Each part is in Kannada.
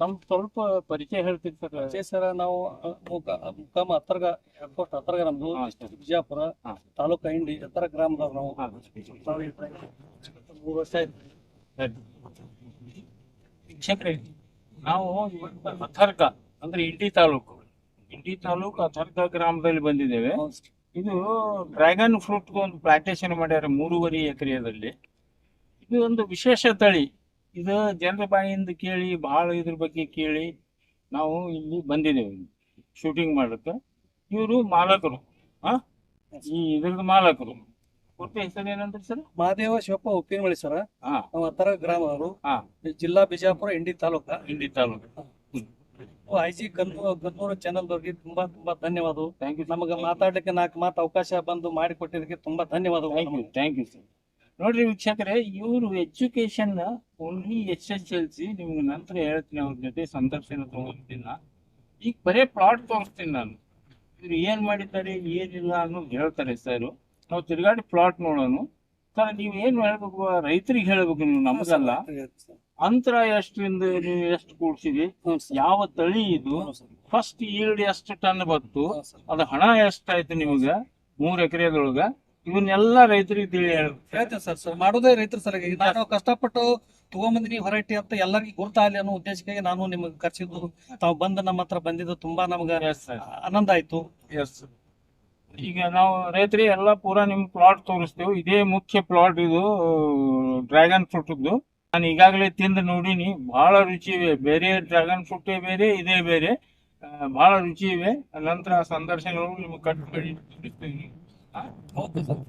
ತಮ್ ಸ್ವಲ್ಪ ಪರಿಚಯ ಹೇಳ್ತೀನಿ ಸರ್. ಪರಿಚಯ ಸರ್ ನಾವು ಮುಕಾಮ ಹತ್ತರ್ಗ ಏರ್ಪೋರ್ಟ್ ಹತ್ತರ್ಗ ನಮ್ದು ವಿಜಯಪುರ ಬಿಜಾಪುರ. ತಾಲೂಕು ಇಂಡಿ ಎತ್ತರ ಗ್ರಾಮದವ್ರು ನಾವು. ಮೂರು ವರ್ಷ ಆಯ್ತು. ನಾವು ಅಥರ್ಗ ಅಂದ್ರೆ ಇಂಡಿ ತಾಲೂಕು. ಇಂಡಿ ತಾಲೂಕು ಅಥರ್ಗ ಗ್ರಾಮದಲ್ಲಿ ಬಂದಿದ್ದೇವೆ. ಇದು ಡ್ರ್ಯಾಗನ್ ಫ್ರೂಟ್ ಒಂದು ಪ್ಲಾಂಟೇಶನ್ ಮಾಡ್ಯಾರ ಮೂರುವರೆ ಎಕರೆಯಲ್ಲಿ. ಇದು ಒಂದು ವಿಶೇಷ ತಳಿ. ಇದು ಜನರ ಬಾಯಿಂದ ಕೇಳಿ ಬಹಳ ಇದ್ರ ಬಗ್ಗೆ ಕೇಳಿ ನಾವು ಇಲ್ಲಿ ಬಂದಿದ್ದೇವೆ ಶೂಟಿಂಗ್ ಮಾಡಕ್ಕೆ. ಇವರು ಮಾಲಕರು. ಹಾ ಈ ಇದ್ರದ್ದು ಮಾಲಕರು. ಒಟ್ಟು ಹೆಸರು ಏನಂದ್ರಿ ಸರ್? ಮಹಾದೇವ ಶಿವಪ್ಪ ಉಪ್ಪಿನಮಳಿ ಸರ್. ಹಾ. ನಾವು ಹತ್ತರ ಗ್ರಾಮದವರು ಹಾ. ಜಿಲ್ಲಾ ಬಿಜಾಪುರ ಇಂಡಿ ತಾಲೂಕ. Indi taluk. I G Gannur channel ಅವ್ರಿಗೆ ತುಂಬಾ ತುಂಬಾ ಧನ್ಯವಾದ ಥ್ಯಾಂಕ್ ಯು ನಮಗೆ ಮಾತಾಡ್ಲಿಕ್ಕೆ ನಾಲ್ಕು ಮಾತು ಅವಕಾಶ ಬಂದು ಮಾಡಿಕೊಟ್ಟಿದ್ದಕ್ಕೆ ತುಂಬಾ ಧನ್ಯವಾದ thank you thank you sir ನೋಡ್ರಿ ವೀಕ್ಷಕರೇ ಇವರು education only H H L C ನಿಮ್ಗೆ ನಂತರ ಹೇಳ್ತೀನಿ ಅವ್ರ ಜೊತೆ ಸಂದರ್ಶನ ತಗೊಂತೀನಿ ಈಗ ಬರೇ ಪ್ಲಾಟ್ ತೋರಿಸ್ತೀನಿ ನಾನು. ಇವ್ರು ಏನ್ ಮಾಡಿದ್ದಾರೆ ಏನಿಲ್ಲ ಅನ್ನೋದು ಹೇಳ್ತಾರೆ ಸರ್ ನಾವು ತಿರುಗಾಡಿ ಪ್ಲಾಟ್ ನೋಡೋಣ. ಸರ್ ನೀವು ಏನ್ ಹೇಳ್ಬೇಕು ರೈತರಿಗೆ ಹೇಳ್ಬೇಕು ನೀವು ನಮಗಲ್ಲ. ಅಂತರ ಎಷ್ಟರಿಂದ ನೀವು ಎಷ್ಟು ಕೂಡ್ಸಿದಿ ಹ್ಞೂ ಯಾವ ತಳಿ ಇದು. ಫಸ್ಟ್ ಈಲ್ಡ್ ಎಷ್ಟು ಟನ್ ಬತ್ತು ಅದ ಅದು ಹಣ ಎಷ್ಟಾಯ್ತು ನಿಮ್ಗ? ಮೂರ್ ಎಕರೆದೊಳಗ? ಇವನ್ನೆಲ್ಲ ರೈತರಿಗೆ ತಿಳಿ ಹೇಳ್ತೇವೆ ಸರ್ ಸರ್ ಮಾಡೋದೇ ರೈತರ ಸಲುವಾಗಿ ಇದು ನಾನು ಕಷ್ಟಪಟ್ಟು ತಗೊಂಬಂದಿನಿ ಹೊರಟಿ ಅಂತ ಎಲ್ಲರಿಗೂ ಗುರ್ತಾಗಲಿ ಅನ್ನೋ ಉದ್ದೇಶಕ್ಕಾಗಿ ನಾನು ನಿಮಗೆ ಕರ್ಸಿದ್ದು ತಾವು ಬಂದು ನಮ್ಮ ಹತ್ರ ಬಂದಿದ್ದು ತುಂಬಾ ನಮ್ಗೆ ಆನಂದ ಆಯ್ತು. ಎಸ್ ಈಗ ನಾವು ರೈತರಿಗೆ ಎಲ್ಲ ಪೂರಾ ನಿಮ್ ಪ್ಲಾಟ್ ತೋರಿಸ್ತೇವೆ. ಇದೇ ಮುಖ್ಯ ಪ್ಲಾಟ್ ಇದು ಡ್ರ್ಯಾಗನ್ ಫ್ರೂಟ್ದು ನಾನು ಈಗಾಗಲೇ ತಿಂದು ನೋಡಿನಿ ಬಹಳ ರುಚಿ ಇವೆ. ಬೇರೆ ಡ್ರ್ಯಾಗನ್ ಫ್ರೂಟೇ ಬೇರೆ ಇದೇ ಬೇರೆ. ಬಹಳ ರುಚಿ ಇವೆ. ನಂತರ ಸಂದರ್ಶನಗಳು ನಿಮ್ಗೆ ಕಟ್ ಮಾಡಿ ತೋರಿಸ್ತೀನಿ ಆ? ಹೌದು ಸರ್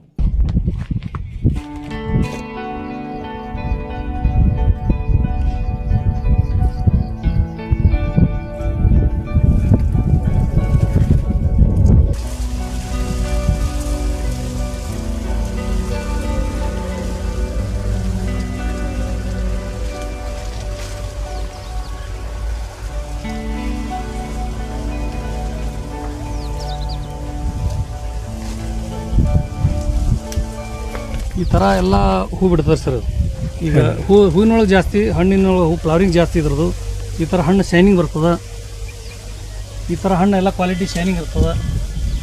ಈ ಥರ ಎಲ್ಲ ಹೂ ಬಿಡ್ತದೆ ಸರ್ ಅದು. ಈಗ ಹೂ ಹೂವಿನೊಳಗೆ ಜಾಸ್ತಿ ಹಣ್ಣಿನೊಳಗೆ ಹೂ ಫ್ಲವರಿಂಗ್ ಜಾಸ್ತಿ ಇದ್ರದ್ದು ಈ ಥರ ಹಣ್ಣು ಶೈನಿಂಗ್ ಬರ್ತದೆ. ಈ ಥರ ಹಣ್ಣು ಎಲ್ಲ ಕ್ವಾಲಿಟಿ ಶೈನಿಂಗ್ ಇರ್ತದೆ.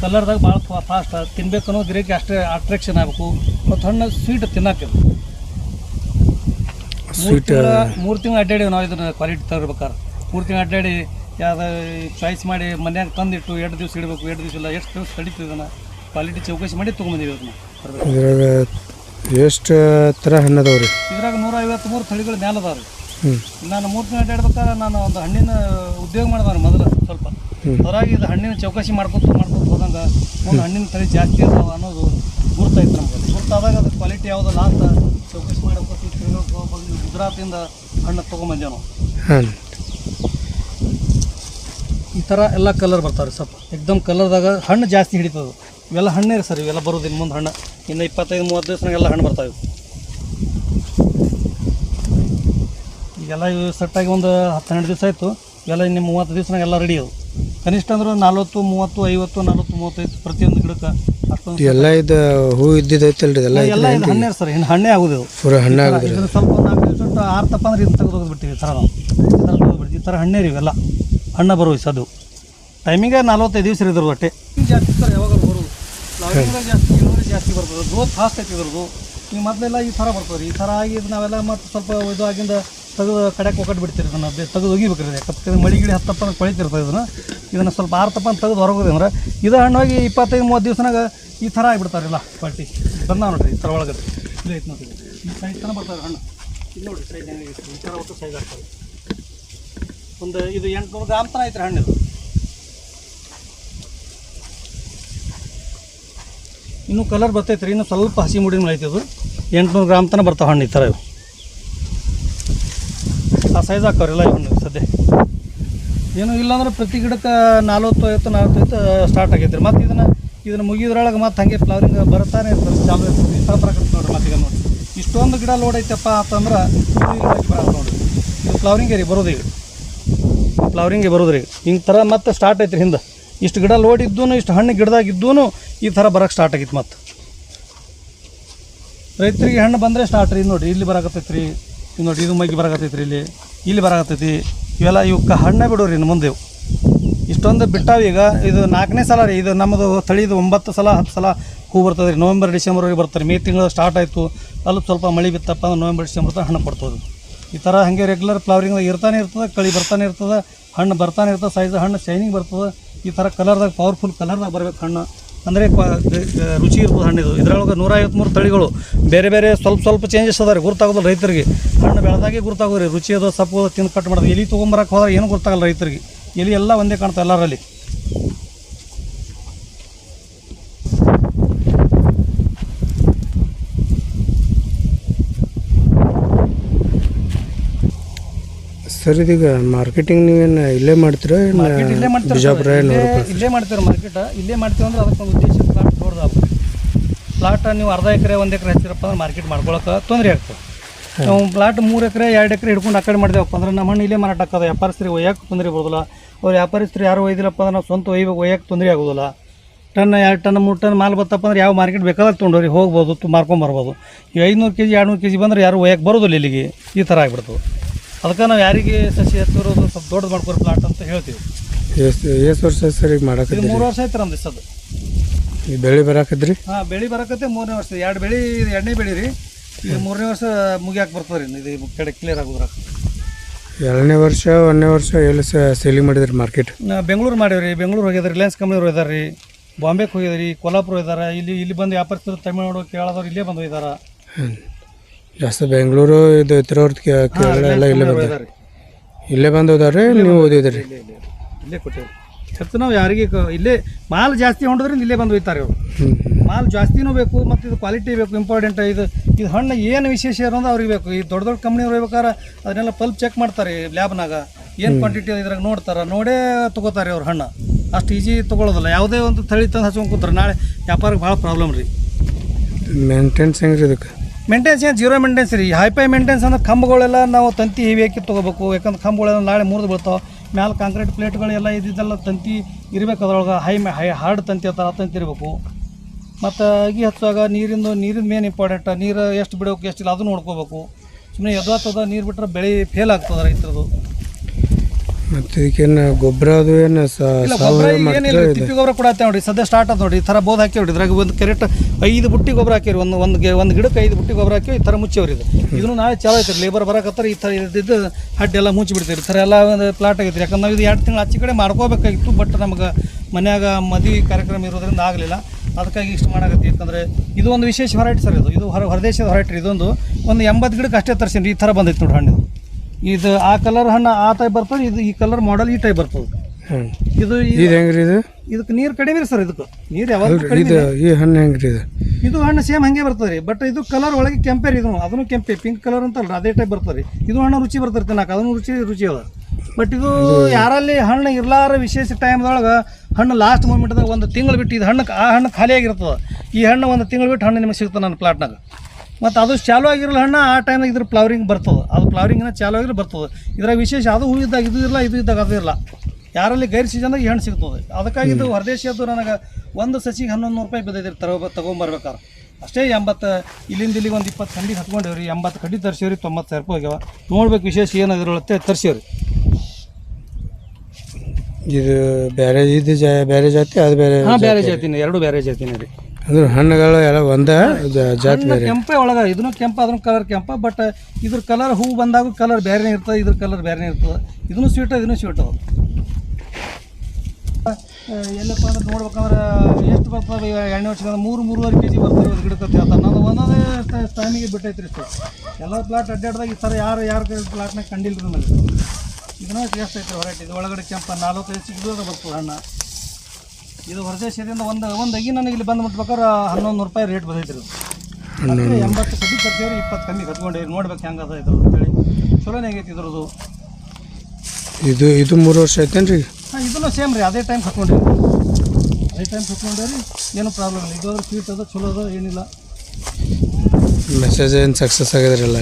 ಕಲರ್ದಾಗ ಭಾಳ ಫಾಸ್ಟ್ ತಿನ್ಬೇಕು ಅನ್ನೋ ಗಿರಕ್ಕೆ ಅಷ್ಟೇ ಅಟ್ರಾಕ್ಷನ್ ಆಗಬೇಕು. ಮತ್ತು ಹಣ್ಣು ಸ್ವೀಟ್ ತಿನ್ನಕ್ಕೆ ಸ್ವೀಟ್ ಮೂರು ತಿಂಗಳು ಅಡ್ಡಾಡಿ ನಾವು ಇದನ್ನು ಕ್ವಾಲಿಟಿ ತಗೋಬೇಕಾರೆ ಮೂರು ತಿಂಗಳು ಅಡ್ಡಾಡಿ ಯಾವ್ದು ಚಾಯ್ಸ್ ಮಾಡಿ ಮನ್ಯಾಗ ತಂದಿಟ್ಟು ಎರಡು ದಿವಸ ಇಡಬೇಕು ಎರಡು ದಿವಸ ಇಲ್ಲ ಎಷ್ಟು ದಿವಸ ಕಡಿತು ಇದನ್ನು. ಕ್ವಾಲಿಟಿ ಚೌಕಾಸಿ ಮಾಡಿ ತೊಗೊಂಬಂದಿವಿ ಅದನ್ನ ಎಷ್ಟು ಥರ ಹಣ್ಣು ಅದಾವ ರೀ ಇದ್ರಾಗ ನೂರ ಐವತ್ತ್ಮೂರು ತಳಿಗಳು ಮ್ಯಾಲ ಅದಾವ ರೀ ಹ್ಞೂ ನಾನು ಮೂರು ತಿಂಗಳು ಅಡ್ಡಾಡ್ಬೇಕಾದ್ರೆ ನಾನು ಒಂದು ಹಣ್ಣಿನ ಉದ್ಯೋಗ ಮಾಡಿದಾರೆ ಮೊದಲು ಸ್ವಲ್ಪ. ಅದರಾಗಿ ಇದು ಹಣ್ಣಿನ ಚೌಕಾಸಿ ಮಾಡ್ಕೊತ ಮಾಡ್ಕೊತ ಹೋದಂಗೆ ಒಂದು ಹಣ್ಣಿನ ತಳಿ ಜಾಸ್ತಿ ಅದಾವ ಅನ್ನೋದು ಗುರ್ತಾಯ್ತು ನಮ್ಗೆ. ಗುರ್ತಾದಾಗ ಅದು ಕ್ವಾಲಿಟಿ ಯಾವುದಲ್ಲ ಅಂತ ಚೌಕಾಸಿ ಮಾಡ್ಕೊತ ಬಂದು ಗುಜರಾತಿಂದ ಹಣ್ಣು ತೊಗೊಂಬಂದೇವೆ ನಾವು. ಹಾಂ. ಈ ಥರ ಎಲ್ಲ ಕಲರ್ ಬರ್ತಾರೆ ಸ್ವಲ್ಪ. ಎಕ್ದಮ್ ಕಲರ್ದಾಗ ಹಣ್ಣು ಜಾಸ್ತಿ ಹಿಡಿತದೆ. ಇವೆಲ್ಲ ಹಣ್ಣೇ ರೀ ಸರ್ ಇವೆಲ್ಲ ಬರೋದು ಇನ್ನು ಮುಂದೆ ಹಣ್ಣು. ಇನ್ನು ಇಪ್ಪತ್ತೈದು ಮೂವತ್ತು ದಿವಸನಾಗ ಎಲ್ಲ ಹಣ್ಣು ಬರ್ತಾವೆ. ಈಗೆಲ್ಲ ಇವು ಸೆಟ್ಟಾಗಿ ಒಂದು ಹತ್ತೆರಡು ಹನ್ನೆರಡು ದಿವಸ ಆಯಿತು. ಇವೆಲ್ಲ ಇನ್ನು ಮೂವತ್ತು ದಿವಸನಾಗ ಎಲ್ಲ ರೆಡಿ ಅದು ಕನಿಷ್ಠ ಅಂದ್ರೆ ನಲ್ವತ್ತು ಮೂವತ್ತು ಐವತ್ತು ನಲ್ವತ್ತು ಮೂವತ್ತೈದು ಪ್ರತಿಯೊಂದು ಗಿಡಕ್ಕೆ ಅಷ್ಟೊಂದು ಎಲ್ಲ ಇದು ಹೂ ಇದ್ದಿದ್ದೈತಲ್ರಿ ಇದೆಲ್ಲ ಎಲ್ಲ ಇದು ಹಣ್ಣೇ ಸರ್ ಇನ್ನು ಹಣ್ಣೇ ಆಗೋದು ಇದು ಪೂರ ಆಗೋದು ಇದನ್ನ ಸ್ವಲ್ಪ ಒಂದು ನಾಲ್ಕು ದಿವಸ ಬಿಟ್ಟು ಆರ್ತಪ್ಪ ಅಂದ್ರೆ ಇದನ್ನ ತೆಗೆದು ಹೋಗ್ಬಿಟ್ಟಿವಿ ಸರ್ ನಾವು. ಈ ಥರ ತೆಗೆದ್ಬಿಡ್ತೀವಿ ಈ ಥರ ಹಣ್ಣೇ ರೀ ಇವೆಲ್ಲ. ಹಣ್ಣು ಬರೋ ಸದು ಟೈಮಿಂಗ್ ನಲ್ವತ್ತೈದು ದಿವಸ ಇದ್ರ ಒಟ್ಟೆ ಜಾಸ್ತಿ ಸರ್ ಯಾವಾಗ ಜಾಸ್ತಿ, ಇಳುವರಿ ಜಾಸ್ತಿ ಬರ್ತದೆ. ಗ್ರೋತ್ ಫಾಸ್ಟ್ ಐತಿ ಇದ್ರದ್ದು. ಈ ಮೊದಲೆಲ್ಲ ಈ ಥರ ಬರ್ತದೆ ರೀ. ಈ ಥರ ಆಗಿ ಇದು ನಾವೆಲ್ಲ ಮತ್ತೆ ಸ್ವಲ್ಪ ಇದು ಆಗಿಂದ ತೆಗೆದು ಕಡೆಗೆ ಒಕ್ಕಟ್ಟು ಬಿಡ್ತೀರಿ ಇದನ್ನು. ತೆಗೆದು ಒಗಿಬೇಕ್ರಿ ಯಾಕಂದ್ರೆ ಮಳಿ ಗಿಳಿ ಹತ್ತಪ್ಪ ಅಂದ್ರೆ ಕೊಳಿತಿರ್ತದೆ ಇದನ್ನು. ಇದನ್ನು ಸ್ವಲ್ಪ ಆರ್ತಪ್ಪ ಅಂತ ತೆಗೆದು ಹೊರಗೋದು ಅಂದ್ರೆ ಇದು ಹಣ್ಣಾಗಿ ಇಪ್ಪತ್ತೈದು, ಮೂವತ್ತು ದಿವಸನಾಗ ಈ ಥರ ಆಗಿಬಿಡ್ತಾರಿಲ್ಲ ಪಾರ್ಟಿ ಬಂದಾವ ನೋಡ್ರಿ ಈ ಥರ ಒಳಗಡೆ. ಇಲ್ಲಿ ಐತೆ ನೋಡ್ರಿ. ಈ ಸೈಜ್ ತನಕ ಬರ್ತಾರೆ ಹಣ್ಣು. ಇಲ್ಲಿ ನೋಡಿರಿ ಸೈಜ್ ಈ ಥರ ಒಟ್ಟು ಸೈಜ್ ಆಗ್ತದೆ. ಒಂದು ಇದು ಎಂಟುನೂರು ಗ್ರಾಮ್ ತನ ಐತ್ರಿ ಹಣ್ಣು ಇದು ಇನ್ನೂ ಕಲರ್ ಬರ್ತೈತೆ ರೀ ಇನ್ನೂ ಸ್ವಲ್ಪ ಹಸಿ ಮುಡಿನ ಮೇಲೆ ಐತಿ ಇದು ಎಂಟುನೂರು ಗ್ರಾಮ್ ತನಕ ಬರ್ತಾವೆ ಹಣ್ಣು ಈ ಥರ ಇವು. ಆ ಸೈಜ್ ಹಾಕೋರಿಲ್ಲ ಇವು ಹಣ್ಣು ಸದ್ಯ. ಇಲ್ಲ ಅಂದ್ರೆ ಪ್ರತಿ ಗಿಡಕ್ಕೆ ನಲ್ವತ್ತು, ಐವತ್ತು ನಲ್ವತ್ತೈದು ಸ್ಟಾರ್ಟ್ ಆಗೈತೆ ರೀ. ಮತ್ತು ಇದನ್ನು ಇದನ್ನು ಮುಗಿದ್ರೊಳಗೆ ಮತ್ತೆ ಹಾಗೆ ಫ್ಲವರಿಂಗ್ ಬರ್ತಾನೆ ಇರ್ತದೆ ಚಾಲು ಇರ್ತದೆ. ಈ ಥರ ಬರಕತ್ತೆ ನೋಡ್ರಿ ಈಗ ನೋಡಿ. ಇಷ್ಟೊಂದು ಗಿಡ ಲೋಡ್ ಐತಪ್ಪ ಅಂತಂದ್ರೆ ನೋಡಿರಿ. ಬರೋದು ಇದು ಫ್ಲವರಿಂಗೇ ರೀ, ಬರೋದು ಈಗ. ಫ್ಲವರಿಂಗ್ಗೆ ಬರೋದ್ರಿ ಹಿಂಗೆ ಥರ ಮತ್ತೆ ಸ್ಟಾರ್ಟ್ ಐತ್ರಿ ಹಿಂದೆ. ಇಷ್ಟು ಗಿಡ ಲೋಡ್ ಇದ್ದೂ ಇಷ್ಟು ಹಣ್ಣು ಗಿಡದಾಗ ಇದ್ದೂ ಈ ಥರ ಬರೋಕ್ಕೆ ಸ್ಟಾರ್ಟ್ ಆಗಿತ್ತು ಮತ್ತು. ರೈತರಿಗೆ ಹಣ್ಣು ಬಂದರೆ ಸ್ಟಾರ್ಟ್ ರೀ ನೋಡಿ ಇಲ್ಲಿ ಬರಾಕತ್ತೈತೆ ರೀ ಇದು ನೋಡಿ ಇದು ಮಗ್ಗಿ ಬರಾಕತ್ತೈತೆ ರೀ ಇಲ್ಲಿ ಇಲ್ಲಿ ಬರಾಕತ್ತೈತಿ. ಇವೆಲ್ಲ ಇವಕ್ಕೆ ಹಣ್ಣೆ ಬಿಡೋರಿ ಇನ್ನು ಮುಂದೆ. ಇಷ್ಟೊಂದು ಬಿಟ್ಟಾವ ಈಗ, ಇದು ನಾಲ್ಕನೇ ಸಲ ರೀ, ಇದು ನಮ್ಮದು ತಳಿದು ಒಂಬತ್ತು ಸಲ, ಹತ್ತು ಸಲ ಹೂ ಬರ್ತದೆ ರೀ. ನವೆಂಬರ್ ಡಿಸೆಂಬರ್ವರೆಗೆ ಬರ್ತಾರೆ ಮೇ ತಿಂಗಳು ಸ್ಟಾರ್ಟ್ ಆಯಿತು ಅಲ್ಲಿ ಸ್ವಲ್ಪ ಮಳೆ ಬಿತ್ತಪ್ಪ ಅಂದ್ರೆ ನವೆಂಬರ್ ಡಿಸೆಂಬರ್ ತನಕ ಹಣ್ಣು ಕೊಡ್ತದೆ. ಈ ಥರ ಹಾಗೆ ರೆಗ್ಯುಲರ್ ಫ್ಲವರಿಂಗ್ ಇರ್ತಾನೆ ಇರ್ತದೆ, ಕಳಿ ಬರ್ತಾನೆ ಇರ್ತದೆ, ಹಣ್ಣು ಬರ್ತಾನೆ ಇರ್ತದೆ ಸೈಜ್ ಹಣ್ಣು ಶೈನಿಂಗ್ ಬರ್ತದೆ. ಈ ಥರ ಕಲರ್ದಾಗ ಪವರ್ಫುಲ್ ಕಲರ್ದಾಗ ಬರಬೇಕು ಹಣ್ಣು. ಅಂದರೆ ರುಚಿ ಇರ್ಬೋದು ಹಣ್ಣಿದು. ಇದ್ರೊಳಗೆ ನೂರ ಐವತ್ತ್ಮೂರು ತಳಿಗಳು. ಬೇರೆ ಬೇರೆ ಸ್ವಲ್ಪ ಸ್ವಲ್ಪ ಚೇಂಜಸ್ ಅದಾರೆ ಗುರ್ತಾಗೋದಿಲ್ಲ ರೈತರಿಗೆ. ಹಣ್ಣು ಬೆಳೆದಾಗೆ ಗುರ್ತಾಗೋದು ರೀ ರುಚಿ ಅದು, ಸಪ್ಪು ತಿಂದು ಕಟ್ ಮಾಡೋದು. ಎಲ್ಲಿ ತೊಗೊಂಬರಕ್ಕೆ ಹೋದಾಗ ಏನು ಗೊತ್ತಾಗಲ್ಲ ರೈತರಿಗೆ. ಎಲ್ಲಿ ಎಲ್ಲ ಒಂದೇ ಕಾಣ್ತಾವೆ ಎಲ್ಲರಲ್ಲಿ. ಸರ್ ಇದೀಗ ಮಾರ್ಕೆಟಿಂಗ್ ನೀವೇನು ಇಲ್ಲೇ ಮಾಡ್ತೀರಾ ಮಾರ್ಕೆಟ್ ಇಲ್ಲೇ ಮಾಡ್ತೀರ ಬಿಜಾಪುರ ಸರ್. ಏನು ಇಲ್ಲೇ ಇಲ್ಲೇ ಮಾಡ್ತೀವಿ ಮಾರ್ಕೆಟ್ ಇಲ್ಲೇ ಮಾಡ್ತೀವಿ ಅಂದ್ರೆ ಅದಕ್ಕೊಂದು ಉದ್ದೇಶ ಪ್ಲಾಟ್ ದೊಡ್ಡದು ಪ್ಲಾಟ್ ನೀವು ಅರ್ಧ ಎಕರೆ ಒಂದು ಎಕರೆ ಹಚ್ಚಿರಪ್ಪ ಅಂದ್ರೆ ಮಾರ್ಕೆಟ್ ಮಾಡ್ಕೊಳಕ್ಕೆ ತೊಂದರೆ ಆಗ್ತದೆ. ನಾವು ಪ್ಲಾಟ್ ಮೂರು ಎಕರೆ ಎರಡು ಎಕರೆ ಹಿಡ್ಕೊಂಡು ಆ ಕಡೆ ಮಾಡಿದೆವಪ್ಪ ಅಂದ್ರೆ ನಮ್ಮ ಹಣ್ಣು ಇಲ್ಲೇ ಮಾರಾಟ ಆಗ್ತದೆ ವ್ಯಾಪಾರಸ್ಥರಿಗೆ ಒಯ್ಯಕ್ಕೆ ತೊಂದರೆ ಬರೋದಿಲ್ಲ ಅವ್ರು ವ್ಯಾಪಾರಸ್ಥರು ಯಾರು ಒಯ್ದಿಲ್ಲಪ್ಪ ಅಂದ್ರೆ ನಾವು ಸ್ವಂತ ಒಯ್ಬೇಕು ಒಯ್ಯಕ್ಕೆ ತೊಂದರೆ ಆಗೋದಿಲ್ಲ. ಟನ್ ಎರಡು ಟನ್ ಮೂರು ಟನ್ ಮಾಲ್ ಬತ್ತಪ್ಪ ಅಂದ್ರೆ ಯಾವ ಮಾರ್ಕೆಟ್ ಬೇಕಾದ್ರೆ ತೊಗೊಂಡೋರಿ ಹೋಗ್ಬೋದು ತು ಮಾರ್ಕೊಂಬರ್ಬೋದು ಈ ಐನೂರು ಕೆ ಜಿ ಎರಡುನೂರು ಕೆ ಜಿ ಬಂದ್ರೆ ಯಾರು ಒಯ್ಯಕ್ಕೆ ಬರೋದಿಲ್ಲ ಇಲ್ಲಿಗೆ. ಈ ಥರ ಆಗ್ಬಿಡ್ತದೆ. ಅದಕ್ಕೆ ನಾವು ಯಾರಿಗೆ ಸಸಿ ಎತ್ತರೋದು ಸ್ವಲ್ಪ ದೊಡ್ಡದು ಮಾಡ್ಕೊರಿ ಪ್ಲಾಟ್ ಅಂತ ಹೇಳ್ತೀವಿ. ಎಷ್ಟು ಎಷ್ಟು ವರ್ಷ ಸರಿ ಈಗ ಇದು ಮಾಡಕತ್ತೀರಿ ಮೂರು ವರ್ಷ ಆಯ್ತು ನಮ್ದು ಸದ್ದು. ಈ ಬೆಳೆ ಬರಾಕತ್ರಿ ಹಾಂ ಬೆಳೆ ಬರಕತ್ತೆ ಮೂರನೇ ವರ್ಷ. ಎರಡು ಬೆಳೆ ಇದು ಎರಡನೇ ಬೆಳೆ ರೀ. ಈಗ ಮೂರನೇ ವರ್ಷ ಮುಗಿಯಾಕೆ ಬರ್ತದೆ ರೀ. ಇದು ಕಡೆ ಕ್ಲಿಯರ್ ಆಗೋದ್ರಾಗ. ಎರಡನೇ ವರ್ಷ ಒಂದನೇ ವರ್ಷ ಎಲ್ಲಿ ಸೇಲಿಂಗ್ ಮಾಡಿದ್ರಿ ಮಾರ್ಕೆಟ್ ಬೆಂಗಳೂರು ಮಾಡೀವಿ ರೀ ಬೆಂಗಳೂರು ಹೋಗಿದ್ರಿ ರಿಲಯನ್ಸ್ ಕಂಪ್ನಿಯವ್ರು ಇದಾರೆ ರೀ ಬಾಂಬೆಗೆ ಹೋಗಿದ್ರಿ ಕೊಲ್ಲಾಪುರ ಇದ್ದಾರೆ ಇಲ್ಲಿ ಇಲ್ಲಿ ಬಂದು ವ್ಯಾಪಾರಸ್ಥರು ತಮಿಳ್ನಾಡು ಕೇರಳದವ್ರು ಇಲ್ಲೇ ಬಂದು ಇದ್ದಾರೆ ಜಾಸ್ತಿ ಬೆಂಗಳೂರು ಇದು ಇತರವ್ರದ್ದು ಕೇರಳ ಎಲ್ಲ ಇಲ್ಲೇ ಬಂದ ಇಲ್ಲೇ ಬಂದು ನೀವು ಓದಿದ್ರಿ. ಇಲ್ಲೇ ಕೊಟ್ಟೇವೆ ನಾವು ಯಾರಿಗೆ ಇಲ್ಲೇ ಮಾಲ್ ಜಾಸ್ತಿ ಹೊಂಡೋದ್ರಿಂದ ಇಲ್ಲೇ ಬಂದು ಹೋಯ್ತಾರೆ ಅವರು ಮಾಲ್ ಜಾಸ್ತಿನೂ ಬೇಕು ಮತ್ತು ಇದು ಕ್ವಾಲಿಟಿ ಬೇಕು ಇಂಪಾರ್ಟೆಂಟ್ ಇದು. ಇದು ಹಣ್ಣು ಏನು ವಿಶೇಷ ಇರೋದು ಅವ್ರಿಗೆ ಬೇಕು. ಈ ದೊಡ್ಡ ದೊಡ್ಡ ಕಂಪ್ನಿಯವ್ರು ಬೇಕಾದ್ರೆ ಅದನ್ನೆಲ್ಲ ಪಲ್ಪ್ ಚೆಕ್ ಮಾಡ್ತಾರೆ ಲ್ಯಾಬ್ನಾಗ ಏನು ಕ್ವಾಂಟಿಟಿ ಇದ್ರಾಗ ನೋಡ್ತಾರೆ. ನೋಡೇ ತೊಗೋತಾರೆ ಅವ್ರು ಹಣ್ಣು. ಅಷ್ಟು ಈಜಿ ತೊಗೊಳೋದಿಲ್ಲ. ಯಾವುದೇ ಒಂದು ತಳಿ ತಂದು ಹಚ್ಕೊಂಡು ಕೂತಾರೆ ನಾಳೆ ವ್ಯಾಪಾರಕ್ಕೆ ಭಾಳ ಪ್ರಾಬ್ಲಮ್ ರೀ. ಮೇಂಟೆನ್ಸ್ ಹೆಂಗೆ ರೀ ಇದಕ್ಕೆ? ಮೇಂಟೆನ್ಸ್ ಏನು ಜೀರೋ ಮೇಂಟೆನ್ಸ್ ರೀ? ಹೈಫೈ ಮೇಂಟೆನ್ಸ್ ಅಂದ್ರೆ ಕಂಬಗಳೆಲ್ಲ ನಾವು ತಂತಿ ಹೆವಿ ಹಾಕಿ ತೊಗೋಬೇಕು. ಯಾಕಂದ್ರೆ ಕಂಬಗಳೆಲ್ಲ ನಾಳೆ ಮುರಿದು ಬೀಳ್ತಾವೆ. ಮ್ಯಾಲೆ ಕಾಂಕ್ರೀಟ್ ಪ್ಲೇಟ್ಗಳೆಲ್ಲ ಇದ್ದಿದ್ದೆಲ್ಲ ತಂತಿ ಇರಬೇಕು ಅದ್ರೊಳಗೆ. ಹೈ ಹೈ ಹಾರ್ಡ್ ತಂತಿ ಆ ತಂತಿ ಇರಬೇಕು. ಮತ್ತು ಅಗಿ ಹಚ್ಚುವಾಗ ನೀರಿಂದು, ನೀರಿನ ಮೇನ್ ಇಂಪಾರ್ಟೆಂಟ್ ನೀರು ಎಷ್ಟು ಬಿಡಬೇಕು ಎಷ್ಟಿಲ್ಲ ಅದು ನೋಡ್ಕೋಬೇಕು. ಸುಮ್ಮನೆ ಎದ್ವಾತದ ನೀರು ಬಿಟ್ಟರೆ ಬೆಳೆ ಫೇಲ್ ಆಗ್ತದೆ ರೈತರದು. ಮತ್ತು ಇದಕ್ಕೇನು ಗೊಬ್ಬರ ಅದು ಏನು ಗೊಬ್ಬರ ಕೊಡತ್ತೆ ನೋಡಿ. ಸದ್ಯ ಸ್ಟಾರ್ಟ್ ಆದ ನೋಡಿ. ಈ ಥರ ಬೋದ್ ಹಾಕಿ ನೋಡಿ. ಇದ್ರಾಗ ಒಂದು ಕೆರೆಟ್ ಐದು ಬುಟ್ಟಿ ಗೊಬ್ಬರ ಹಾಕಿರಿ ಒಂದು ಒಂದು ಒಂದು ಗಿಡಕ್ಕೆ ಐದು ಬುಟ್ಟಿ ಗೊಬ್ಬರ ಹಾಕಿ ಈ ಥರ ಮುಚ್ಚಿವ್ರಿ ಇದು. ಇದನ್ನು ನಾಳೆ ಚಲೋ ಐತ್ರಿ ಲೇಬರ್ ಬರಕತ್ತಾರೆ ಈ ಥರ ಇದ್ದಿದ್ದು ಹಡ್ಡಿ ಎಲ್ಲ ಮುಚ್ಚಿ ಬಿಡ್ತೀರಿ ಈ ಥರ ಎಲ್ಲ ಒಂದು ಪ್ಲಾಟ್ ಆಗೈತ್ರಿ ಯಾಕಂದ್ರೆ ನಾವು ಇದು ಎರಡು ತಿಂಗಳು ಆಚೆ ಕಡೆ ಮಾಡ್ಕೋಬೇಕಾಗಿತ್ತು ಬಟ್ ನಮಗೆ ಮನ್ಯಾಗ ಮದುವೆ ಕಾರ್ಯಕ್ರಮ ಇರೋದ್ರಿಂದ ಆಗಲಿಲ್ಲ. ಅದಕ್ಕಾಗಿ ಇಷ್ಟು ಮಾಡಾಕತ್ತಿ. ಯಾಕಂದರೆ ಇದು ಒಂದು ವಿಶೇಷ ವೆರೈಟಿ ಸರ್ ಇದು. ಇದು ಹೊರ ಹೊರದೇಶದ ಹೊರೈಟಿ ಇದೊಂದು. ಒಂದು ಎಂಬತ್ತು ಗಿಡಕ್ಕೆ ಅಷ್ಟೇ ತರಿಸಿನಿ ಈ ಥರ ಬಂದೈತೆ ನೋಡಿ ಹಣ್ಣು ಇದು. ಆ ಕಲರ್ ಹಣ್ಣು ಆ ಟೈಪ್ ಬರ್ತದೆ ಇದು ಈ ಕಲರ್ ಮಾಡೆಲ್ ಈ ಟೈಪ್ ಬರ್ತದೆ. ಇದು ಇದು ಹೆಂಗೆ ರೀ ಇದು? ಇದಕ್ಕೆ ನೀರು ಕಡಿಮೆ ರೀ ಸರ್ ಇದಕ್ಕೆ. ನೀರು ಯಾವಾಗ ಅಲ್ರಿ ಇದು ಈ ಹಣ್ಣು ಹೆಂಗ್ರಿ ಇದು? ಇದು ಹಣ್ಣು ಸೇಮ್ ಹಂಗೆ ಬರ್ತದೆ ರೀ ಬಟ್ ಇದು ಕಲರ್ ಒಳಗೆ ಕೆಂಪೆ ರೀ ಇದು. ಅದನ್ನು ಕೆಂಪೆ ಪಿಂಕ್ ಕಲರ್ ಅಂತಲ್ಲ ಅದೇ ಟೈಪ್ ಬರ್ತದೆ ರೀ. ಇದು ಹಣ್ಣು ರುಚಿ ಬರ್ತದೆ ತಿನ್ನಕ್ಕೆ ಅದನ್ನು ರುಚಿ ರುಚಿ ಅದ. ಬಟ್ ಇದು ಯಾರಲ್ಲಿ ಹಣ್ಣು ಇರ್ಲಾರ ವಿಶೇಷ ಟೈಮ್ದೊಳಗೆ ಹಣ್ಣು ಲಾಸ್ಟ್ ಮೂಮೆಂಟ್ದಾಗ ಒಂದು ತಿಂಗಳು ಬಿಟ್ಟು ಇದು ಹಣ್ಣು ಆ ಹಣ್ಣು ಖಾಲಿಯಾಗಿರ್ತದೆ. ಈ ಹಣ್ಣು ಒಂದು ತಿಂಗಳು ಬಿಟ್ಟು ಹಣ್ಣು ನಿಮಗೆ ಸಿಗ್ತದೆ ನನ್ನ ಪ್ಲಾಟ್ನಾಗ ಮತ್ತು ಅದು ಚಾಲು ಆಗಿರಲ್ಲ ಹಣ್ಣು ಆ ಟೈಮ್ನಾಗ ಇದ್ರ ಫ್ಲವರಿಂಗ್ ಬರ್ತದೆ. ಅದು ಫ್ಲವರಿಂಗಿನ ಚಾಲು ಆಗಿರೋ ಬರ್ತದೆ. ಇದ್ರಾಗ ವಿಶೇಷ ಅದು ಹೂ ಇದ್ದಾಗ ಇದು ಇರಲ್ಲ ಇದು ಇದ್ದಾಗ ಅದು ಇರಲ್ಲ ಯಾರಲ್ಲಿ ಗೈರ್ ಸೀಸನ್ದಾಗ ಈ ಹಣ್ಣು ಸಿಗ್ತದೆ. ಅದಕ್ಕಾಗಿ ಇದು ಹೊರದೇಶದ್ದು ನನಗೆ ಒಂದು ಸಸಿಗೆ ಹನ್ನೊಂದು ನೂರು ರೂಪಾಯಿ ಬಿದ್ದೈತೆ ತಗೋ ತೊಗೊಂಬರ್ಬೇಕಾರೆ ಅಷ್ಟೇ ಎಂಬತ್ತು ಇಲ್ಲಿಂದ ಇಲ್ಲಿಗೆ ಒಂದು ಇಪ್ಪತ್ತು ಕಡ್ಡಿ ಹತ್ಕೊಂಡೇವ್ರಿ. ಎಂಬತ್ತು ಕಡ್ಡಿ ತರಿಸೇವ್ರಿ ತೊಂಬತ್ತು ಸಾವಿರ ರೂಪಾಯಿ ಹೋಗ್ಯಾವ ನೋಡ್ಬೇಕು ವಿಶೇಷ ಏನು ತರಿಸೇವ್ರಿ ತರ್ಸೇವ್ರಿ. ಇದು ಬೇರೆ ಇದು ಜಾ ಬೇರೆ ಜಾತಿ ಅದು ಬೇರೆ ಹಾಂ ಬೇರೆ ಜಾತಿನೇ ಎರಡು ಬೇರೆ ಜಾತಿನೇ ರೀ. ಅಂದ್ರೆ ಹಣ್ಣುಗಳು ಎಲ್ಲ ಒಂದೇ ಜಾತಿ ಬೇರೆ. ಒಳಗ ಒಳಗೆ ಇದನ್ನು ಕೆಂಪ ಅದ್ರ ಕಲರ್ ಕೆಂಪ ಬಟ್ ಇದ್ರ ಕಲರ್ ಹೂ ಬಂದಾಗ ಕಲರ್ ಬೇರೆನೇ ಇರ್ತದೆ ಇದ್ರ ಕಲರ್ ಬೇರೆ ಇರ್ತದೆ. ಇದನ್ನು ಸ್ವೀಟ್ ಇದನ್ನು ಸ್ವೀಟ್ ಅದು ಎಲ್ಲಪ್ಪ ಅಂದ್ರೆ ನೋಡ್ಬೇಕಂದ್ರೆ ಎಷ್ಟು ಬರ್ತದೆ ಎಣ್ಣೆ ವರ್ಷದಿಂದ ಮೂರು ಮೂರುವರೆ ಕೆ ಜಿ ಬರ್ತದೆ ಒಂದು ಗಿಡಕ್ಕೆ ಅಂತ. ಹೇಳ್ತಾರೆ ನಾನು ಒಂದೊಂದೇ ಟೈಮಿಗೆ ಬಿಟ್ಟೈತ್ರಿ ಸರ್ ಎಲ್ಲ ಪ್ಲಾಟ್ ಅಡ್ಡಾಡ್ದಾಗ ಈ ಥರ ಯಾರು ಯಾರು ಪ್ಲಾಟ್ನಾಗ ಕಂಡಿಲ್ಲ ರೀ ನಮಗೆ. ಇದನ್ನ ಟೇಸ್ಟ್ ಐತೆ ಹೊರಟಿದ್ದು ಇದು ಒಳಗಡೆ ಕೆಂಪ ನಲ್ವತ್ತೈದು ಸಿಗ್ಬೋದು ಬರ್ತದೆ ಹಣ್ಣು. ಇದು ಹೊರದೇಶದಿಂದ ಒಂದು ಒಂದು ಅಗಿ ನನಗೆ ಇಲ್ಲಿ ಬಂದು ಮುಟ್ಬೇಕಾದ್ರೆ ಹನ್ನೊಂದು ನೂರು ರೂಪಾಯಿ ರೇಟ್ ಇದು. ಅದಕ್ಕೆ ಎಂಬತ್ತು ಕಡ್ಡಿ ತರ್ತೀವ್ರಿ ಇಪ್ಪತ್ತು ಕಮ್ಮಿ ಕಟ್ಕೊಂಡೇವಿ ನೋಡ್ಬೇಕು ಹೆಂಗದ ಇದು ಅಂತೇಳಿ ಚಲೋನೇ ಆಗೈತಿ ಇದ್ರದ್ದು. ಇದು ಇದು ಮೂರು ವರ್ಷ ಐತೇನು ರೀ ಹಾಂ ಇದನ್ನು ಸೇಮ್ ರೀ ಅದೇ ಟೈಮ್ ಕಟ್ಕೊಂಡೇವಿ ಅದೇ ಟೈಮ್ ರೀ ಏನು ಪ್ರಾಬ್ಲಮ್ ಇಲ್ಲ. ಇದು ಸ್ವೀಟ್ ಅದ ಚಲೋ ಅದ ಏನಿಲ್ಲ. ಮೆಸೇಜ್ ಏನು ಸಕ್ಸಸ್ ಆಗಿದ್ರಲ್ಲ?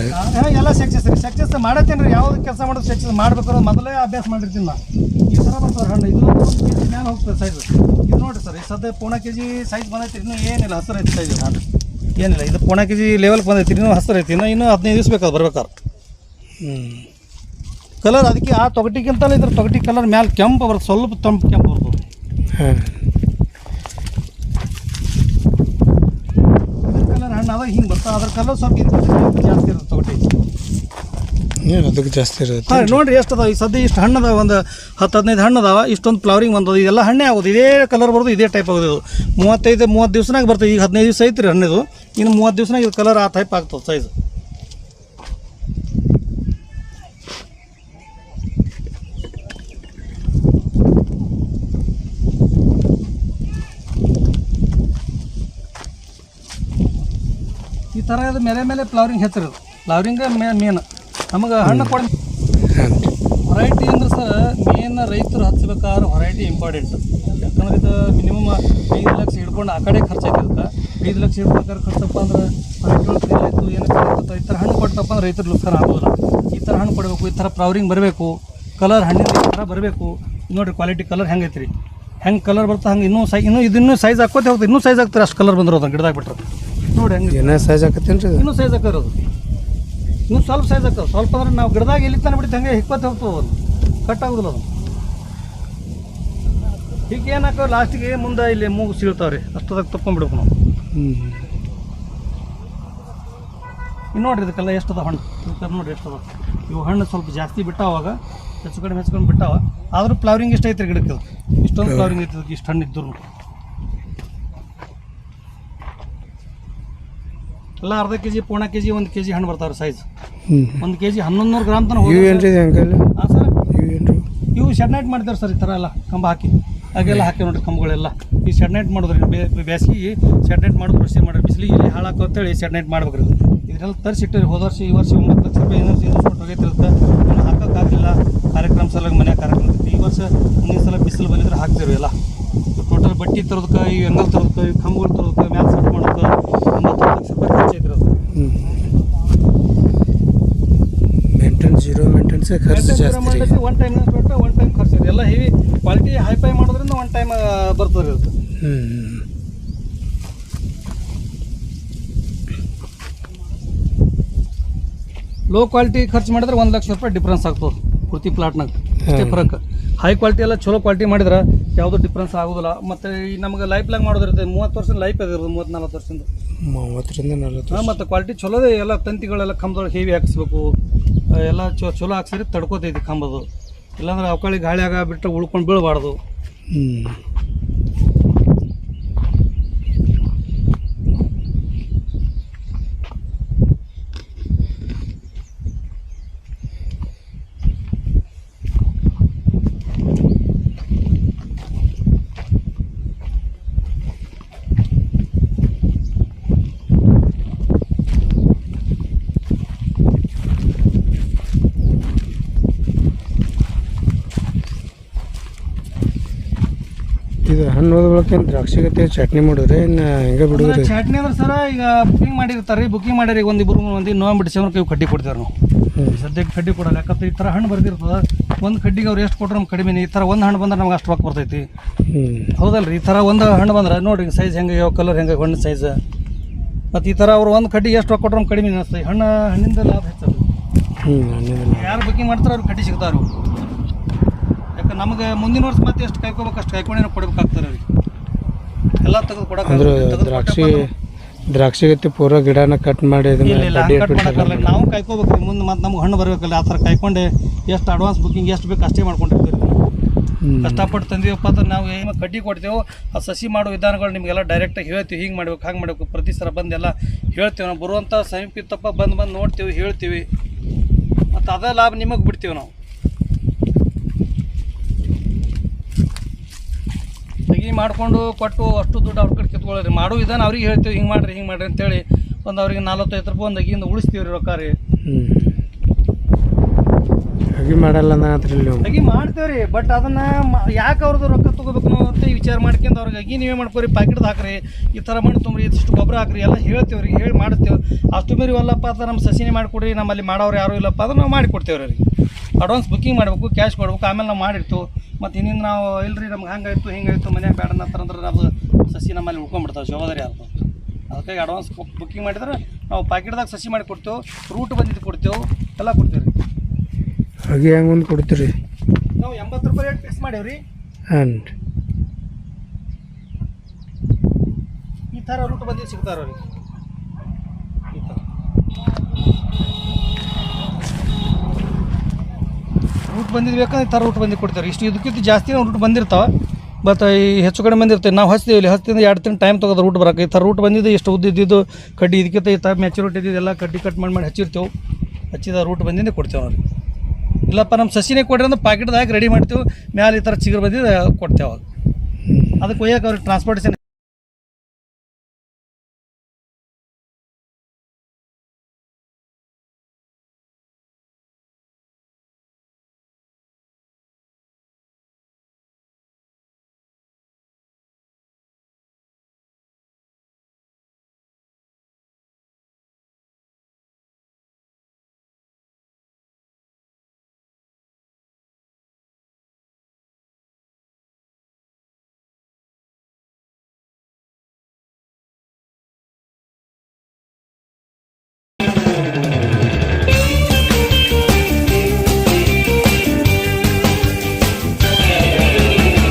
ರೀ ಎಲ್ಲ ಸಕ್ಸಸ್ ರೀ. ಸಕ್ಸಸ್ ಮಾಡತ್ತೇನೆ ರೀ ಯಾವ್ದು ಕೆಲಸ ಮಾಡೋದು ಸಕ್ಸಸ್ ಮಾಡ್ಬೇಕಾದ್ರೆ ಮೊದಲೇ ಅಭ್ಯಾಸ ಮಾಡಿರ್ತೀನಿ ನಾ. ಈ ಥರ ಬರ್ತಾರೆ ಹಣ್ಣು. ಇದು ಮ್ಯಾಲೆ ಹೋಗ್ತದೆ ಸೈಜ್ ಇದು ನೋಡಿರಿ ಸರ್ ಸದ್ಯ ಪೋಣ ಕೆ ಜಿ ಸೈಜ್ ಬಂದೈತಿ ಇನ್ನೂ ಏನಿಲ್ಲ ಹಸಿರು ಐತಿ ಸೈಜ್ ಏನಿಲ್ಲ ಇದು ಪೂರ್ಣ ಕೆ ಜಿ ಲೆವೆಲ್ಗೆ ಬಂದೈತಿ ಇನ್ನೂ ಹಸಿರು ಐತಿ ಇನ್ನೂ ಇನ್ನೂ ಹದಿನೈದು ದಿವಸ ಬೇಕಾದ್ರೆ ಬರ್ಬೇಕಾರೆ. ಹ್ಞೂ ಕಲರ್ ಅದಕ್ಕೆ ಆ ತೊಗಟಿಗಿಂತಲೂ ಇದ್ರ ತೊಗಟಿ ಕಲರ್ ಮ್ಯಾಲೆ ಕೆಂಪು ಬರುತ್ತೆ ಸ್ವಲ್ಪ ತಂಪು ಕೆಂಪು ಬರ್ತದೆ. ಹಾಂ. ಕಲರ್ ಹಣ್ಣು ಅದ ಹಿಂಗೆ ಬರ್ತದೆ ಅದ್ರ ಕಲರ್ ಸ್ವಲ್ಪ ಜಾಸ್ತಿ ಇರುತ್ತೆ ತೊಗಟಿ. ಏನು ಅದಕ್ಕೆ ಜಾಸ್ತಿ ಇರುತ್ತೆ? ಎಷ್ಟು ಅದಾವ ಸದ್ಯ ಇಷ್ಟು ಹಣ್ಣದ ಒಂದು ಹತ್ತು ಹದಿನೈದು ಹಣ್ಣು ಅದಾವ ಇಷ್ಟೊಂದು ಫ್ಲವರಿಂಗ್ ಬಂದದ ಇದೆಲ್ಲ ಹಣ್ಣೇ ಆಗೋದು, ಇದೇ ಕಲರ್ ಬರೋದು, ಇದೇ ಟೈಪ್ ಆಗೋದು ಮೂವತ್ತೈದು, ಮೂವತ್ತು ದಿವ್ಸನಾಗ ಬರ್ತದೆ, ಈಗ ಹದಿನೈದು ದಿವಸ ಐತ್ರಿ ಹಣ್ಣಿದು. ಇನ್ನು ಮೂವತ್ತು ದಿವ್ಸನಾಗ ಇದು ಕಲರ್ ಆ ಟೈಪ್ ಆಗ್ತದೆ ಸೈಜ್ ಈ ಥರ ಇದು ಮೇಲೆ ಮೇಲೆ ಫ್ಲವರಿಂಗ್ ಹೆಚ್ಚಿರೋದು. ಫ್ಲವರಿಂಗ್ ಮೇ ಮೇನ್ ನಮಗೆ ಹಣ್ಣು ಕೊಡ ಹಾಂ ಹೊರೈಟಿ ಅಂದ್ರೆ ಸರ್ ಮೇನ್ ರೈತರು ಹಚ್ಚಬೇಕಾದ್ರೆ ಹೊರೈಟಿ ಇಂಪಾರ್ಟೆಂಟ್ ಯಾಕಂದ್ರೆ ಇದು ಮಿನಿಮಮ್ ಐದು ಲಕ್ಷ ಹಿಡ್ಕೊಂಡು ಆ ಕಡೆ ಖರ್ಚಾಗಿರುತ್ತೆ ಐದು ಲಕ್ಷ ಹಿಡ್ಬೇಕಾದ್ರೆ ಖರ್ಚಪ್ಪ ಅಂದ್ರೆ ಹೊರೈಟಿ ಆಯಿತು ಏನು ಆಯಿತು ಈ ಥರ ಹಣ್ಣು ಕೊಟ್ಟಪ್ಪ ಅಂದ್ರೆ ರೈತರು ಲುಕ್ಸಾನ ಆಗೋದಿಲ್ಲ. ಈ ಥರ ಹಣ್ಣು ಕೊಡಬೇಕು ಈ ಥರ ಫ್ಲವರಿಂಗ್ ಬರಬೇಕು ಕಲರ್ ಹಣ್ಣಿನ ಈ ಥರ ಬರಬೇಕು. ನೋಡಿರಿ ಕ್ವಾಲಿಟಿ ಕಲರ್ ಹೆಂಗೈತೆ ರೀ ಹೆಂಗೆ ಕಲರ್ ಬರ್ತಾ ಹಂಗೆ ಇನ್ನೂ ಸೈ ಇನ್ನೂ ಇದನ್ನೂ ಸೈಜ್ ಹಾಕೋತೆ ಹೋಗ್ತದೆ ಇನ್ನೂ ಸೈಜ್ ಆಗ್ತಾರೆ ಅಷ್ಟು ಕಲರ್ ಬಂದಿರೋದು ಗಿಡದಾಗ ಬಿಟ್ರೆ. ನೋಡಿ ಹೆಂಗೆ ಏನೋ ಸೈಜ್ ಹಾಕತ್ತೇನು ರೀ ಇನ್ನೂ ಸೈಜ್ ಹಾಕೋದು ಇನ್ನೂ ಸ್ವಲ್ಪ ಸೈಜ್ ಆಗ್ತದೆ. ಸ್ವಲ್ಪ ಅಂದ್ರೆ ನಾವು ಗಿಡದಾಗ ಎಲ್ಲಿ ತಾನೆ ಬಿಡ್ತು ಹಂಗೆ ಇಪ್ಪತ್ತು ಹೋಗ್ತದೆ ಅದು ಕಟ್ ಆಗುದಿಲ್ಲ ಅದು. ಈಗ ಏನು ಹಾಕೋ ಲಾಸ್ಟಿಗೆ ಮುಂದೆ ಇಲ್ಲಿ ಮೂಗು ಸೀಳ್ತಾವ್ರಿ. ಅಷ್ಟದಾಗ ತಪ್ಕೊಂಡ್ಬಿಡ್ಬೇಕು ನಾವು. ಇನ್ನು ನೋಡ್ರಿ ಇದಕ್ಕೆಲ್ಲ ಎಷ್ಟದ ಹಣ್ಣು. ಇದಕ್ಕೆ ನೋಡ್ರಿ ಎಷ್ಟು ಅದ ಇವು ಹಣ್ಣು ಸ್ವಲ್ಪ ಜಾಸ್ತಿ ಬಿಟ್ಟಾವಾಗ, ಹೆಚ್ಚು ಕಡಿಮೆ, ಹೆಚ್ಚು ಬಿಟ್ಟಾವ, ಆದರೂ ಫ್ಲವರಿಂಗ್ ಇಷ್ಟ ಐತ್ರಿ ಗಿಡಕ್ಕೆ. ಇಷ್ಟೊಂದು ಫ್ಲವರಿಂಗ್ ಐತೆ ಇಷ್ಟು ಹಣ್ಣು ಇದ್ದರು ಎಲ್ಲ ಅರ್ಧ ಕೆ ಜಿ ಪೋಣ ಕೆ ಜಿ ಒಂದು ಕೆ ಜಿ ಹಣ್ಣು ಬರ್ತಾವ್ರಿ ಸೈಜ್ ಒಂದು ಕೆ ಜಿ ಹನ್ನೊಂದು ನೂರು ಗ್ರಾಮ್ ತನಕ ಇವು ಏನು ರೀ ಅಂಕಲ್. ಹಾಂ ಸರ್? ಇವು ಏನು ರೀ. ಇವು ಶೆಡ್ ನೈಟ್ ಮಾಡ್ತಾರೆ ಸರ್ ಈ ಥರ ಎಲ್ಲ ಕಂಬ ಹಾಕಿ. ಹಾಗೆಲ್ಲ ಹಾಕಿ ನೋಡ್ರಿ ಕಂಬಗಳೆಲ್ಲ. ಈ ಶೆಡ್ ನೈಟ್ ಮಾಡೋದ್ರಿ ಬೇ ಬೇಸಿಗೆ ಶೆಡ್ ನೈಟ್ ಮಾಡೋದು ಕೃಷಿ ಮಾಡ್ರಿ. ಬಿಸಿಲಿಗೆ ಇಲ್ಲಿ ಹಾಳಾಕೋ ಅಂತೇಳಿ ಶೆಡ್ ನೈಟ್ ಮಾಡ್ಬೇಕ್ರಿ ಇದು ಇದನ್ನೆಲ್ಲ ತರಿಸಿಟ್ಟಿರಿ ಹೋದ ವರ್ಷ ಈ ವರ್ಷ ಒಂಬತ್ತು ಲಕ್ಷ ರೂಪಾಯಿ ಏನೋ ಇನ್ವೆಸ್ಟ್ಮೆಂಟ್ ಹೋಗೈತಿರುತ್ತೆ ಇನ್ನು ಹಾಕೋಕ್ಕಾಗಲಿಲ್ಲ ಕಾರ್ಯಕ್ರಮ ಸಲುವಾಗಿ ಮನೆ ಕಾರ್ಯಕ್ರಮ. ಈ ವರ್ಷ ಮುಂದಿನ ಸಲ ಬಿಸಿಲು ಬಂದಿದ್ರೆ ಹಾಕ್ತೀವಿ ಎಲ್ಲ. ಟೋಟಲ್ ಬಟ್ಟೆ ತರೋದಕ್ಕೆ ಈ ಎಂಗಲ್ ತರೋದಕ್ಕೆ ಈ ಕಂಬಗಳು ತರೋದಕ್ಕೆ ಮ್ಯಾಲ್ ಸೆಟ್ ಮಾಡೋದಕ್ಕೆ ಒಂಬತ್ತು ಲಕ್ಷ ರೂಪಾಯಿ ಖರ್ಚು ಐತ್ರಿ ಅದು ಹ್ಞೂ ಮೇಂಟೆನ್ ಜೀರೋ ಮೇಂಟೆನ್ಸೇ ಖರ್ಚು ಜಾಸ್ತಿ ರೀ. ಒನ್ ಟೈಮ್ ಒನ್ ಟೈಮ್ ಖರ್ಚು. ಇದೆ ಎಲ್ಲ ಹೆವಿ ಕ್ವಾಲಿಟಿ ಹೈಫೈ ಮಾಡೋದ್ರಿಂದ ಒನ್ ಟೈಮ್ ಬರ್ತದೆ ರೀ ಅದು ಹ್ಞೂ ಲೋ ಕ್ವಾಲಿಟಿ ಖರ್ಚು ಮಾಡಿದ್ರೆ ಒಂದು ಲಕ್ಷ ರೂಪಾಯಿ ಡಿಫ್ರೆನ್ಸ್ ಆಗ್ತದೆ. ಪ್ರತಿ ಪ್ಲಾಟ್ನಾಗ ಅಷ್ಟೇ ಫರಕ್. ಹೈ ಕ್ವಾಲಿಟಿ ಎಲ್ಲ ಚಲೋ ಕ್ವಾಲಿಟಿ ಮಾಡಿದ್ರೆ ಯಾವುದು ಡಿಫ್ರೆನ್ಸ್ ಆಗೋದಿಲ್ಲ. ಮತ್ತು ಈ ನಮಗೆ ಲೈಫ್ ಲಾಂಗ್ ಮಾಡೋದಿರುತ್ತೆ ಮೂವತ್ತು ವರ್ಷದ ಲೈಫ್ ಅದಿರೋದು ಮೂವತ್ತು ನಲ್ವತ್ತು ವರ್ಷದಿಂದ. ಮೂವತ್ತರಿಂದ ನಲ್ವತ್ತು ಮತ್ತು ಕ್ವಾಲಿಟಿ ಚಲೋದೇ. ಎಲ್ಲ ತಂತಿಗಳೆಲ್ಲ ಕಂಬದೊಳಗೆ ಹೇವಿ ಹಾಕಿಸ್ಬೇಕು. ಎಲ್ಲ ಚೊ ಚಲೋ ಹಾಕ್ಸಿದ್ರೆ ತಡ್ಕೋತೈತಿ ಕಂಬದು. ಇಲ್ಲಾಂದ್ರೆ ಅವಕಾಳಿ ಗಾಳಿ ಆಗ ಬಿಟ್ಟರೆ ಉಳ್ಕೊಂಡು ಬೀಳಬಾರ್ದು. ಹ್ಞೂ ಇದು ಹಣ್ಣು ಹೋದ ಬಳಿಕ ಏನು ದ್ರಾಕ್ಷಿ ಗತಿ ಚಟ್ನಿ ಮಾಡಿದ್ರೆ ಇನ್ನು ಹೆಂಗೆ ಬಿಡೋದ್ರಿ ಚಟ್ನಿ ಅಂದ್ರೆ ಸರ ಈಗ ಬುಕಿಂಗ್ ಮಾಡಿರ್ತಾರೆ ಬುಕಿಂಗ್ ಮಾಡ್ಯಾರ ಈಗ ಒಂದು ಇಬ್ಬರು ಮಂದಿ ನೋವು ಡಿಸೆಂಬರ್ ಕೈ ಕಡ್ಡಿ ಕೊಡ್ತೇವೆ ನಾವು. ಸದ್ಯಕ್ಕೆ ಕಡ್ಡಿ ಕೊಡಲ್ಲ. ಯಾಕಂದ್ರೆ ಈ ಥರ ಹಣ್ಣು ಬರ್ದಿರ್ತದೆ. ಒಂದು ಕಡ್ಡಿಗೆ ಅವ್ರು ಎಷ್ಟು ಕೊಟ್ರೆ ನಮ್ಗೆ ಕಡಿಮೆ ಈ ಥರ ಒಂದು ಹಣ್ಣು ಬಂದ್ರೆ ನಮ್ಗೆ ಅಷ್ಟು ರೊಕ್ಕ ಬರ್ತೈತಿ. ಹೌದಲ್ರಿ. ಈ ಥರ ಒಂದು ಹಣ್ಣು ಬಂದ್ರೆ ನೋಡ್ರಿ ಸೈಜ್ ಹೆಂಗೆ ಯಾವ ಕಲರ್ ಹೆಂಗೆ ಹಣ್ಣು ಸೈಜ್ ಮತ್ತು ಈ ಥರ ಅವ್ರು ಒಂದು ಕಡ್ಡಿಗೆ ಎಷ್ಟು ರೊಕ್ಕ ಕೊಟ್ರೆ ನಮ್ಗೆ ಕಡಿಮೆ ಅನಿಸ್ತದೆ. ಹಣ್ಣು ಹಣ್ಣಿಂದ ಲಾಭ ಹಣ್ಣಿದಲ್ಲ ಯಾರು ಬುಕಿಂಗ್ ಮಾಡ್ತಾರೆ ಅವ್ರು ಕಡ್ಡಿ ಸಿಗ್ತಾರು ಯಾಕೆ ನಮಗೆ ಮುಂದಿನ ವರ್ಷ ಮತ್ತೆ ಎಷ್ಟು ಕಾಯ್ಕೋಬೇಕು ಅಷ್ಟು ಕಾಯ್ಕೊಂಡೇನೋ ಕೊಡ್ಬೇಕಾಗ್ತಾರೆ ರೀ ಎಲ್ಲ ತೆಗೆದು ಕೊಡಕ್ಕೆ ಅಂದ್ರೆ ದ್ರಾಕ್ಷಿ ದ್ರಾಕ್ಷಿ ಗತಿ ಪೂರ ಗಿಡನ ಕಟ್ ಮಾಡಿ ಕಟ್ ನಾವು ಕಾಯ್ಕೋಬೇಕು. ರೀ ಮುಂದೆ ಮತ್ತೆ ನಮ್ಗೆ ಹಣ್ಣು ಬರಬೇಕಲ್ಲ ಆ ಥರ ಕಾಯ್ಕೊಂಡೆ ಎಷ್ಟು ಅಡ್ವಾನ್ಸ್ ಬುಕ್ಕಿಂಗ್ ಎಷ್ಟು ಬೇಕು ಅಷ್ಟೇ ಮಾಡ್ಕೊಂಡಿರ್ತೀವಿ ಕಷ್ಟಪಟ್ಟು ತಂದೀವಪ್ಪ ಅಂದ್ರೆ ನಾವು ಏನು ಕಡ್ಡಿ ಕೊಡ್ತೇವೆ ಆ ಸಸಿ ಮಾಡೋ ವಿಧಾನಗಳು ನಿಮಗೆಲ್ಲ ಡೈರೆಕ್ಟಾಗಿ ಹೇಳ್ತೀವಿ. ಹಿಂಗೆ ಮಾಡ್ಬೇಕು ಹಂಗೆ ಮಾಡಬೇಕು ಪ್ರತಿ ಸಲ ಬಂದೆಲ್ಲ ಹೇಳ್ತೀವಿ. ನಾವು ಬರುವಂಥ ಸಮೀಪಿತಪ್ಪ ಬಂದು ಬಂದು ನೋಡ್ತೀವಿ ಹೇಳ್ತೀವಿ. ಮತ್ತು ಅದೇ ಲಾಭ ನಿಮಗೆ ಬಿಡ್ತೀವಿ ನಾವು. ಮಾಡಿಕೊಂಡು ಕೊಟ್ಟು ಅಷ್ಟು ದುಡ್ಡು ಅವ್ರ ಕಡೆ ಕಿತ್ಕೊಳ್ಳೋದ್ರಿ. ಮಾಡೋ ವಿಧಾನ ಅವ್ರಿಗೆ ಹೇಳ್ತೀವಿ, ಹಿಂಗೆ ಮಾಡ್ರಿ ಹಿಂಗೆ ಮಾಡ್ರಿ ಅಂತೇಳಿ ಒಂದು ಅವ್ರಿಗೆ ನಲ್ವತ್ತೈದು ರೂಪಾಯಿ ಒಂದು ಅಗಿಯಿಂದ ಉಳಿಸ್ತೀವಿ ರೀ ರೊಕ್ಕ ರೀ. ಹಾಗೆ ಮಾಡಲ್ಲ ಅಗಿ ಮಾಡ್ತೇವ್ರಿ ಬಟ್ ಅದನ್ನ ಯಾಕೆ ಅವ್ರದ್ದು ರೊಕ್ಕ ತಗೋಬೇಕು ಅಂತ ವಿಚಾರ ಮಾಡ್ಕೊಂಡು ಅವ್ರಿಗೆ ಅಗಿ ನೀವೇ ಮಾಡ್ಕೋರಿ ಪ್ಯಾಕೆಟ್ ಹಾಕ್ರಿ, ಈ ಥರ ಮಣ್ಣು ತುಂಬ್ರಿ, ಇದಿಷ್ಟು ಗೊಬ್ಬರ ಹಾಕ್ರಿ, ಎಲ್ಲ ಹೇಳ್ತೇವ್ರಿ, ಹೇಳಿ ಮಾಡ್ತೇವೆ. ಅಷ್ಟು ಮೇರಿ ಒಲ್ಲಪ್ಪ ಅಂತ ನಮ್ಮ ಸಸಿನೇ ಮಾಡಿಕೊಡ್ರಿ, ನಮ್ಮಲ್ಲಿ ಮಾಡೋರು ಯಾರು ಇಲ್ಲಪ್ಪ ಅದನ್ನ ನಾವು ಮಾಡಿಕೊಡ್ತೇವ್ರಿ ಅಡ್ವಾನ್ಸ್ ಬುಕ್ಕಿಂಗ್ ಮಾಡಬೇಕು ಕ್ಯಾಶ್ ಕೊಡ್ಬೇಕು, ಆಮೇಲೆ ನಾವು ಮಾಡಿರ್ತೀವಿ ಮತ್ತು ಇನ್ನಿಂದ ನಾವು, ಇಲ್ರಿ ನಮ್ಗೆ ಹಂಗಾಯ್ತು, ಹಿಂಗಾಯ್ತು, ಮನ್ಯಾಗ ಬೇಡ ನಂತರ ಅಂದ್ರೆ ನಾವು ಸಸಿ ನಮ್ಮಲ್ಲಿ ಉಳ್ಕೊಂಡ್ಬಿಡ್ತಾವೆ ಜವಾಬ್ದಾರಿ ಯಾರ್ದು? ಅದಕ್ಕಾಗಿ ಅಡ್ವಾನ್ಸ್ ಬುಕ್ಕಿಂಗ್ ಮಾಡಿದ್ರೆ ನಾವು ಪ್ಯಾಕೆಟ್ದಾಗ ಸಸಿ ಮಾಡಿ ಕೊಡ್ತೇವೆ ರೂಟ್ ಬಂದಿದ್ದು ಕೊಡ್ತೇವೆ, ಎಲ್ಲ ಕೊಡ್ತೇವೆ ರೀ ಹೊಗೆ ಹೆಂಗೆ ಒಂದು ಕೊಡ್ತೀರಿ. ನಾವು ಎಂಬತ್ತು ರೂಪಾಯಿ ರೇಟ್ ಫಿಕ್ಸ್ ಮಾಡೇವ್ರಿ. ಹಾಂ ಈ ಥರ ರೂಟ್ ಬಂದು ಸಿಗ್ತಾರ ಅವ್ರಿಗೆ. ಈ ಥರ. ರೂಟ್ ಬಂದಿದ್ದು ಬೇಕಂದ್ರೆ ಈ ಥರ ರೂಟ್ ಬಂದು ಕೊಡ್ತಾರೆ ಇಷ್ಟು ಇದಕ್ಕಿಂತ ಜಾಸ್ತಿ ರೂಟ್ ಬಂದಿರ್ತಾವೆ. ಬಟ್ ಈ ಹೆಚ್ಚು ಕಡಿಮೆ ಬಂದಿರ್ತೀವಿ. ನಾವು ಹಚ್ತೀವಿ ಇಲ್ಲಿ. ಹಚ್ತಿಂದ ಎರಡು ತಿಂಗಳು ಟೈಮ್ ತೊಗೋದು ರೂಟ್ ಬರೋಕೆ ಈ ಥರ ರೂಟ್ ಬಂದಿದ್ದು ಇಷ್ಟು ಉದ್ದಿದ್ದು ಕಡ್ಡಿ ಇದಕ್ಕಿಂತ ಈ ಥರ ಮೆಚುರಿಟಿ ಇದ್ದಿದ್ದೆಲ್ಲ ಕಡ್ಡಿ ಕಟ್ ಮಾಡಿ ಮಾಡಿ ಹಚ್ಚಿರ್ತೇವೆ. ಹಚ್ಚಿದ ರೂಟ್ ಬಂದಿಂದ ಕೊಡ್ತೇವೆ ಅವ್ರಿಗೆ ಇಲ್ಲಪ್ಪ ನಮ್ಮ ಸಸಿನೇ ಕೊಡ್ರಿ ಅಂದ್ರೆ ಪಾಕೆಟ್ದಾಗ ರೆಡಿ ಮಾಡ್ತೀವಿ. ಮ್ಯಾಲೆ ಈ ಥರ ಚಿಗುರು ಬಂದಿದ್ದು ಕೊಡ್ತೇವೆ ಅದಕ್ಕೆ ಒಯ್ಯಕ್ಕೆ ಅವ್ರಿಗೆ ಟ್ರಾನ್ಸ್ಪೋರ್ಟೇಷನ್